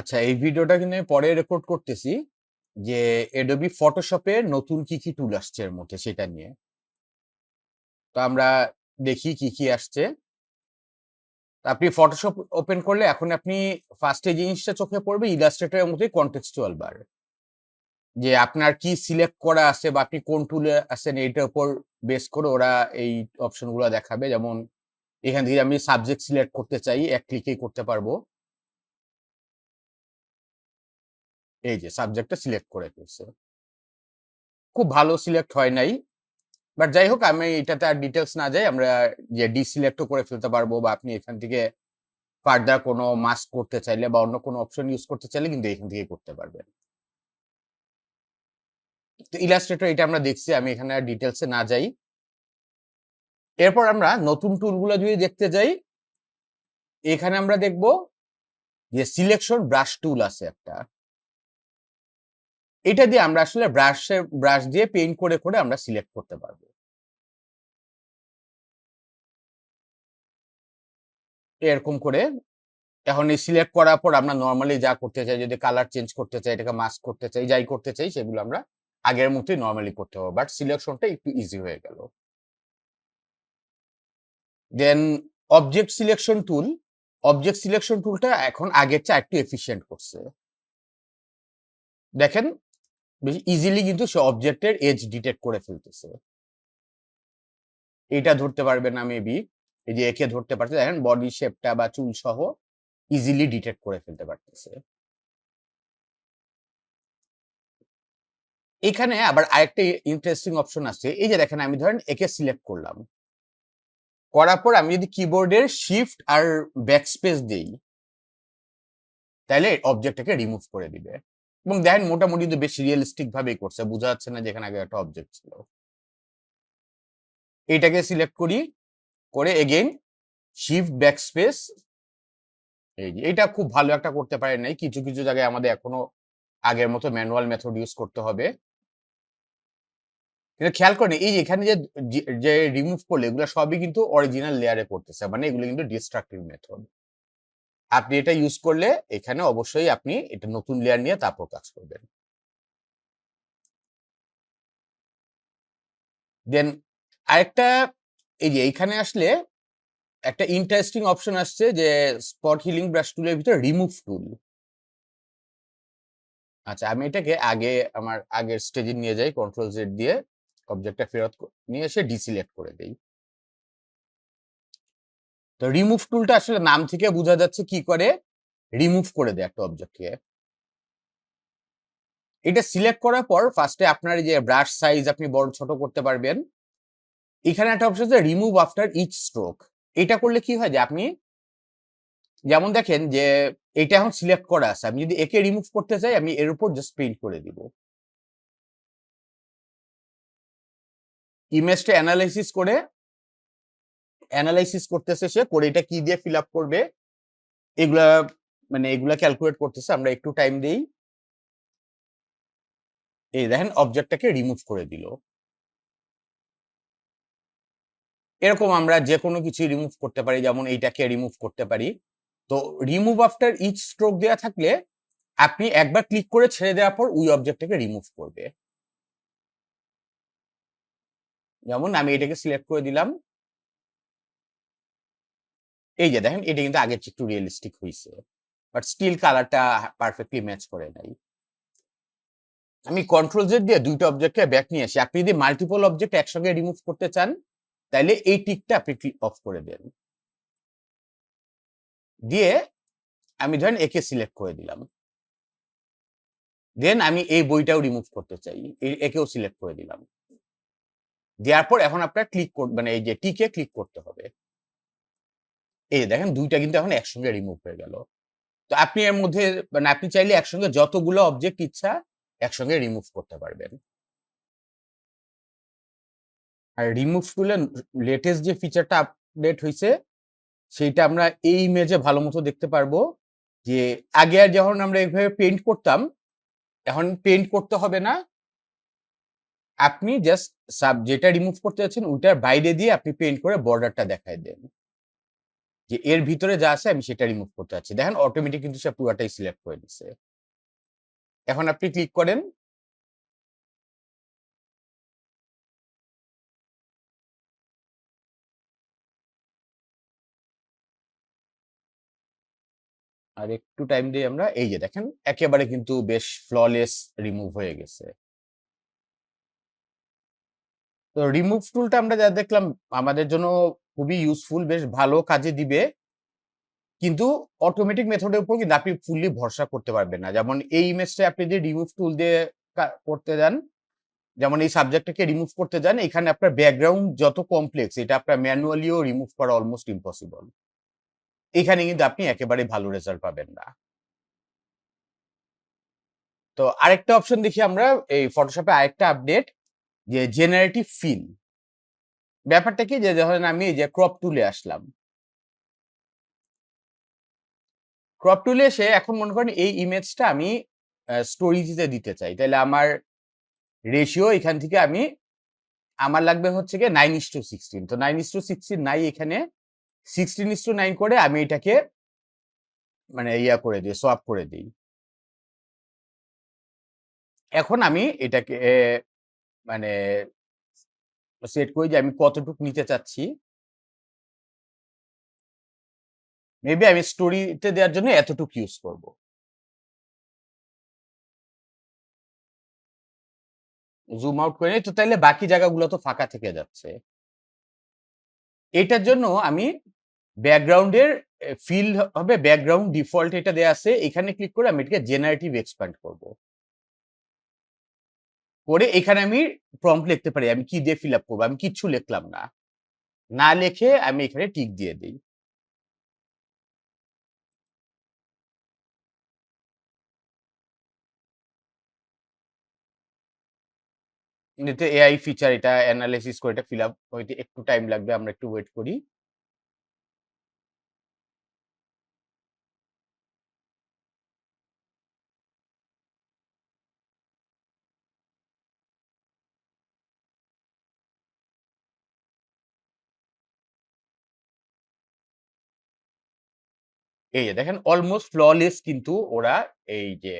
আচ্ছা এই ভিডিওটা কিন্তু আমি পরে রেকর্ড করতেছি যে এডোবি ফটোশপে নতুন কি কি টুল আসছে এর মধ্যে সেটা নিয়ে। তো আমরা দেখি কি কি আসছে। আপনি ফটোশপ ওপেন করলে এখন আপনি ফার্স্টে জিনিসটা চোখে পড়বে ইলাস্ট্রেটরের মধ্যে কন্টেক্সচুয়াল বার যে আপনার কি সিলেক্ট করা আছে বা আপনি কোন টুলে আছেন এইটার উপর বেস করে ওরা এই অপশনগুলো দেখাবে। যেমন এখান থেকে আমি সাবজেক্ট সিলেক্ট করতে চাই, এক ক্লিকেই করতে পারব। এই যে সাবজেক্টটা সিলেক্ট করে ফেলছে। খুব ভালো সিলেক্ট হয় নাই। বাট যাই হোক আমি এটাতে আর ডিটেলস না যাই, আমরা যে ডিসিলেক্টও করে ফেলতে পারব বা আপনি এখান থেকে ফার্দার কোনো মাস্ক করতে চাইলে বা অন্য কোনো অপশন ইউজ করতে চাইলে কিন্তু এখান থেকে করতে পারবেন। তো ইলাস্ট্রেটর এটা আমরা দেখছি, আমি এখানে আর ডিটেলসে না যাই। এরপর আমরা নতুন টুলগুলো যদি দেখতে যাই, এখানে আমরা দেখব যে সিলেকশন ব্রাশ টুল আছে একটা। এটা দিয়ে আমরা আসলে ব্রাশের ব্রাশ দিয়ে পেইন্ট করে করে আমরা সিলেক্ট করতে পারব। এরকম করে এখন এই সিলেক্ট করার পর আমরা নর্মালি যা করতে চাই, যদি কালার চেঞ্জ করতে চাই, এটাকে মাস্ক করতে চাই, যাই করতে চাই, সেগুলো আমরা আগের মতোই নর্মালি করতে হবে বাট সিলেকশনটা একটু ইজি হয়ে গেল। Then object selection tool object selection টুলটা এখন আগের চেয়ে একটু এফিসিয়েন্ট করছে। দেখেন বেশি ইজিলি কিন্তু সে অবজেক্টের এজ ডিটেক্ট করে ফেলতেছে। এটা ধরতে পারবে না মেবি এই যে একে ধরতে পারছে দেখেন বডি শেপটা বা চুল সহ ইজিলি ডিটেক্ট করে ফেলতে পারতেছে। এখানে আবার আরেকটা ইন্টারেস্টিং অপশন আছে, এই যে দেখেন আমি ধরেন একে সিলেক্ট করলাম। করার পর আমি যদি কিবোর্ডের শিফট আর ব্যাক স্পেস দেই তাহলে অবজেক্টটাকে রিমুভ করে দিবে। এবং দেখেন মোটামুটি তো বেশ রিয়েলিস্টিক ভাবেই করছে। বোঝা যাচ্ছে না যেখানে আগে একটা অবজেক্ট ছিল। এটাকে সিলেক্ট করি, করে এগেইন শিফট ব্যাক স্পেস এই যে এটা খুব ভালো একটা করতে পারে নাই। কিছু কিছু জায়গায় আমাদের এখনও আগের মতো ম্যানুয়াল মেথড ইউজ করতে হবে। কিন্তু খেয়াল করেন, এই এখানে যে যে রিমুভ করলে এগুলো সবই কিন্তু অরিজিনাল লেয়ারে করতেছে। মানে এগুলো কিন্তু ডিস্ট্রাকটিভ মেথড আপনি এটা ইউজ করলে এখানে অবশ্যই আপনি এটা নতুন লেয়ার নিয়ে তারপর কাজ করবেন। দেন আরেকটা, এই যে এইখানে আসলে একটা ইন্টারেস্টিং অপশন আসছে যে স্পট হিলিং ব্রাশ টুলের ভিতরে রিমুভ টুল আচ্ছা আমি এটাকে আগে আমার আগের স্টেজে নিয়ে যাই কন্ট্রোল জেড দিয়ে অবজেক্টটা ফেরত নিয়ে এসে ডিসিলেক্ট করে দেই। তো রিমুভ টুলটা আসলে নাম থেকে বোঝা যাচ্ছে কি করে? রিমুভ করে দেয় একটা অবজেক্টকে এটা সিলেক্ট করার পর ফার্স্টে আপনার যে ব্রাশ সাইজ আপনি বড়, ছোট করতে পারবেন। এখানে একটা অপশন আছে রিমুভ আফটার ইচ স্ট্রোক এটা করলে কি হয় যে আপনি যেমন দেখেন যে এটা এখন সিলেক্ট করা আছে। আমি যদি একে রিমুভ করতে চাই, আমি এর উপর জাস্ট পেইন্ট করে দিব। ইমেজটা অ্যানালাইসিস করে অ্যানালাইসিস করতেছে সে, করে এটা কি দিয়ে ফিল আপ করবে, এগুলা মানে এগুলা ক্যালকুলেট করতেছে, আমরা একটু টাইম দেই। এই দেখেন অবজেক্টটাকে রিমুভ করে দিল। এরকম আমরা যে কোনো কিছু রিমুভ করতে পারি, যেমন এইটাকে রিমুভ করতে পারি। তো রিমুভ আফটার ইচ স্ট্রোক দেওয়া থাকলে, আপনি একবার ক্লিক করে ছেড়ে দেওয়ার পর ওই অবজেক্টটাকে রিমুভ করবে। যেমন আমি এটাকে সিলেক্ট করে দিলাম। এই যে দেখেন, এটা কিন্তু আগের একটু রিয়েলিস্টিক হয়েছে বাট স্টিল কালারটা পারফেক্টলি ম্যাচ করে নাই। আমি কন্ট্রোল জেড দিয়ে দুইটা অবজেক্টকে ব্যাক নিয়ে আসি। আপনি যদি মাল্টিপল অবজেক্ট একসঙ্গে রিমুভ করতে চান তাহলে এই টিকটা আপনি অফ করে দেন। দিয়ে আমি ধরেন একে সিলেক্ট করে দিলাম। দেন আমি এই বইটাও রিমুভ করতে চাই। একেও সিলেক্ট করে দিলাম। দেওয়ার পর এখন আপনার ক্লিক মানে এই যে টিকে ক্লিক করতে হবে। এই দেখেন দুইটা কিন্তু এখন একসঙ্গে রিমুভ হয়ে গেল। তো আপনি এর মধ্যে মানে আপনি চাইলে একসঙ্গে যতগুলো অবজেক্ট ইচ্ছা একসঙ্গে রিমুভ করতে পারবেন। আর রিমুভ টুলে লেটেস্ট যে ফিচারটা আপডেট হয়েছে সেইটা আমরা এই ইমেজে ভালো মতো দেখতে পারব যে আগে আর যখন আমরা এইভাবে পেইন্ট করতাম, এখন পেইন্ট করতে হবে না। আপনি জাস্ট সাব যেটা রিমুভ করতে যাচ্ছেন, ওইটার বাইরে দিয়ে আপনি পেন্ট করে বর্ডারটা দেখাই দেন। যে এর ভিতরে যা আছে আমি সেটা রিমুভ করতে চাচ্ছি দেখেন অটোমেটিক কিন্তু সে পুরাটাই সিলেক্ট করে দিচ্ছে এখন আপনি ক্লিক করেন। আর একটু টাইম দিয়ে আমরা, এই যে দেখেন, একেবারে কিন্তু বেশ ফ্ললেস রিমুভ হয়ে গেছে। তো রিমুভ টুলটা আমরা যা দেখলাম, আমাদের জন্য খুবই ইউজফুল বেশ ভালো কাজে দিবে। কিন্তু অটোমেটিক মেথডের উপর কিন্তু আপনি ফুললি ভরসা করতে পারবেন না। যেমন এই ইমেজটা আপনি যে রিমুভ টুল দিয়ে করতে যান, যেমন এই সাবজেক্টটাকে রিমুভ করতে যান, এখানে আপনার ব্যাকগ্রাউন্ড যত কমপ্লেক্স এটা আপনার ম্যানুয়ালিও রিমুভ করা অলমোস্ট ইম্পসিবল এখানে কিন্তু আপনি একেবারে ভালো রেজাল্ট পাবেন না। তো আরেকটা অপশন দেখি আমরা, এই ফটোশপে আরেকটা আপডেট যে জেনারেটিভ ফিল ব্যাপারটা কি যে, ধরেন আমি যে ক্রপ টুলে আসলাম। ক্রপ টুলে এসে এখন মনে করেন এই ইমেজটা আমি স্টোরিজে দিতে চাই। তাহলে আমার রেশিও এখান থেকে আমি, আমার লাগবে হচ্ছে গিয়ে নাইন ইস টু সিক্সটিন তো নাইন ইস টু সিক্সটিন নাই এখানে সিক্সটিন ইস টু নাইন করে আমি এটাকে মানে ইয়া করে দিই সোয়াপ করে দিই। এখন আমি এটাকে মানে সেট করি যে আমি কতটুকু নিতে চাচ্ছি। মেবি আমি স্টোরিতে দেওয়ার জন্য এতটুকু ইউজ করব। জুম আউট করে তো তাইলে বাকি জায়গাগুলো তো ফাঁকা থেকে যাচ্ছে। এটার জন্য আমি ব্যাকগ্রাউন্ডের ফিল হবে ব্যাকগ্রাউন্ড ডিফল্ট এটা দেয়া আছে, এখানে ক্লিক করে আমি এটাকে জেনারেটিভ এক্সপ্যান্ড করব। করে এখানে আমি প্রম্পট লিখতে পারি। আমি কি দিয়ে ফিল আপ করব? আমি কিচ্ছু লিখলাম না। না লিখে আমি এখানে টিক দিয়ে দিই। এআই ফিচার এটা অ্যানালাইসিস করে এটা ফিল আপ হইতে একটু টাইম লাগবে, আমরা একটু ওয়েট করি। এই যে দেখেন অলমোস্ট ফ্ললেস কিন্তু ওরা এই যে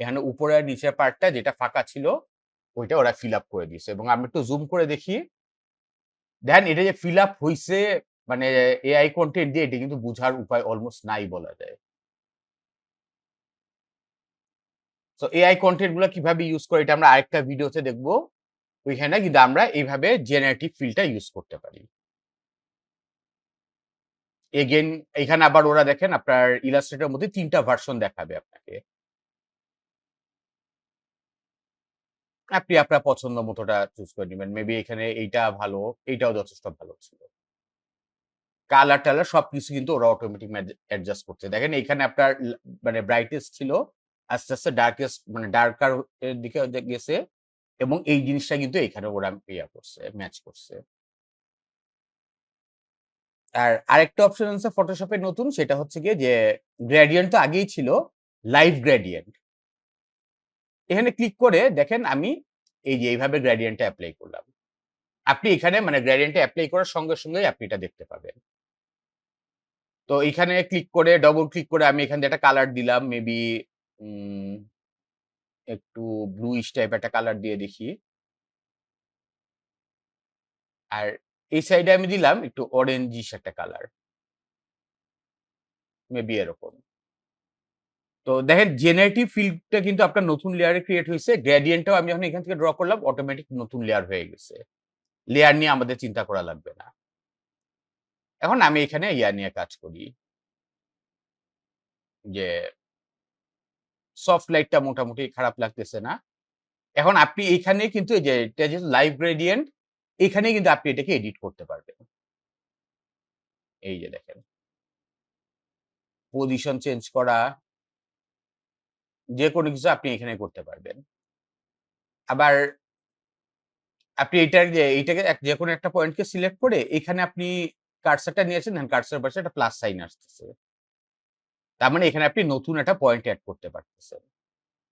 এখানে উপরে আর নিচের পার্টটা যেটা ফাঁকা ছিল, ওইটা ওরা ফিল করে দিয়েছে। এবং আমরা একটু জুম করে দেখি। দেখেন এটা যে ফিল আপ হইছে মানে এআই কন্টেন্ট দিয়ে এটা কিন্তু বুঝার উপায় অলমোস্ট নাই বলা যায়। তো এআই কন্টেন্টগুলো কীভাবে ইউজ করে এটা আমরা আরেকটা ভিডিওতে দেখব। ওইখানে কিন্তু আমরা এইভাবে জেনারেটিভ ফিলটা ইউজ করতে পারি। এগেন এখানে আবার ওরা দেখেন আপনার ইলাস্ট্রেটের মধ্যে তিনটা ভার্সন দেখাবে আপনাকে। আপনি আপনার পছন্দ মতোটা চুজ করে নেবেন। মেবি এখানে এইটা ভালো, এইটাও যথেষ্ট ভালো ছিল। কালার টালার সবকিছু কিন্তু ওরা অটোমেটিক অ্যাডজাস্ট করছে। দেখেন এখানে আপনার মানে ব্রাইটেস্ট ছিল, আস্তে আস্তে ডার্কেস্ট মানে ডার্কার দিকে গেছে এবং এই জিনিসটা কিন্তু এখানে ওরা ইয়া করছে ম্যাচ করছে। আর আরেকটা অপশন আছে ফটোশপে নতুন, সেটা হচ্ছে গিয়ে যে গ্রেডিয়েন্ট তো আগেই ছিল লাইভ গ্রেডিয়েন্ট এখানে ক্লিক করে দেখেন আমি এই যে এইভাবে গ্রেডিয়েন্টটা অ্যাপ্লাই করলাম। আপনি এখানে মানে গ্রেডিয়েন্টটা অ্যাপ্লাই করার সঙ্গে সঙ্গেই আপনি এটা দেখতে পাবেন। তো এখানে ক্লিক করে ডবল ক্লিক করে আমি এখান থেকে একটা কালার দিলাম মেবি একটু ব্লুইশ টাইপ একটা কালার দিয়ে দেখি। আর এই সাইডে আমি দিলাম একটু অরেঞ্জিশ একটা কালার মেবি এরকম. তো দেখেন জেনারেটিভ ফিল্ডটা কিন্তু আপনার নতুন লেয়ারে ক্রিয়েট হয়েছে। গ্রেডিয়েন্টটাও আমি যখন এখান থেকে ড্র করলাম অটোমেটিক নতুন লেয়ার হয়ে গেছে। লেয়ার নিয়ে আমাদের চিন্তা করা লাগবে না। এখন আমি এখানে ইয়া নিয়ে কাজ করি। যে সফট লাইটটা মোটামুটি খারাপ লাগতেছে না। এখন আপনি এখানে কিন্তু লাইভ গ্রেডিয়েন্ট এখানে কিন্তু আপনি এটাকে এডিট করতে পারবেন। এই যে দেখেন। পজিশন চেঞ্জ করা যে কোনো কিছু আপনি এখানে করতে পারবেন। আবার আপনি এটার এইটাকে যে কোনো একটা পয়েন্টকে সিলেক্ট করে এখানে আপনি কার্সারটা নিয়েছেন কার্সার পাশে একটা প্লাস সাইন আসতেছে। তার মানে এখানে আপনি নতুন একটা পয়েন্ট অ্যাড করতে পারতেছেন।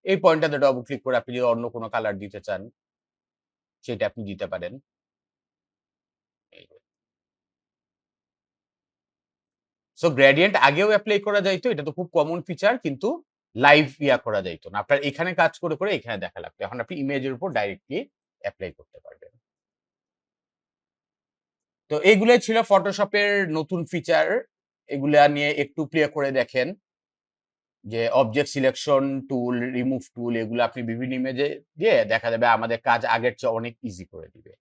এই পয়েন্টটাতে ডবল ক্লিক করে আপনি যদি অন্য কোনো কালার দিতে চান, সেটা আপনি দিতে পারেন এই যে। সো গ্রেডিয়েন্ট আগেও অ্যাপ্লাই করা যাইতো, এটা তো খুব কমন ফিচার কিন্তু লাইভ ইয়া করা যাইতো না। আপনার এখানে কাজ করে করে এখানে দেখা লাগতো। এখন আপনি ইমেজের উপর ডাইরেক্টলি অ্যাপ্লাই করতে পারবেন। তো এইগুলোই ছিল ফটোশপের নতুন ফিচার এগুলা নিয়ে একটু প্লে করে দেখেন। যে object selection tool remove tool এগুলো আপনি বিভিন্ন ইমেজে দিয়ে দেখা যাবে আমাদের কাজ আগের চেয়ে অনেক ইজি করে দিবে।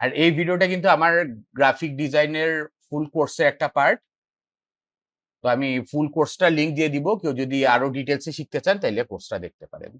আর এই ভিডিওটা কিন্তু আমার গ্রাফিক ডিজাইনের ফুল কোর্সের একটা পার্ট তো আমি ফুল কোর্সটা লিঙ্ক দিয়ে দিব। কেউ যদি আরও ডিটেলসে শিখতে চান তাহলে কোর্সটা দেখতে পারেন।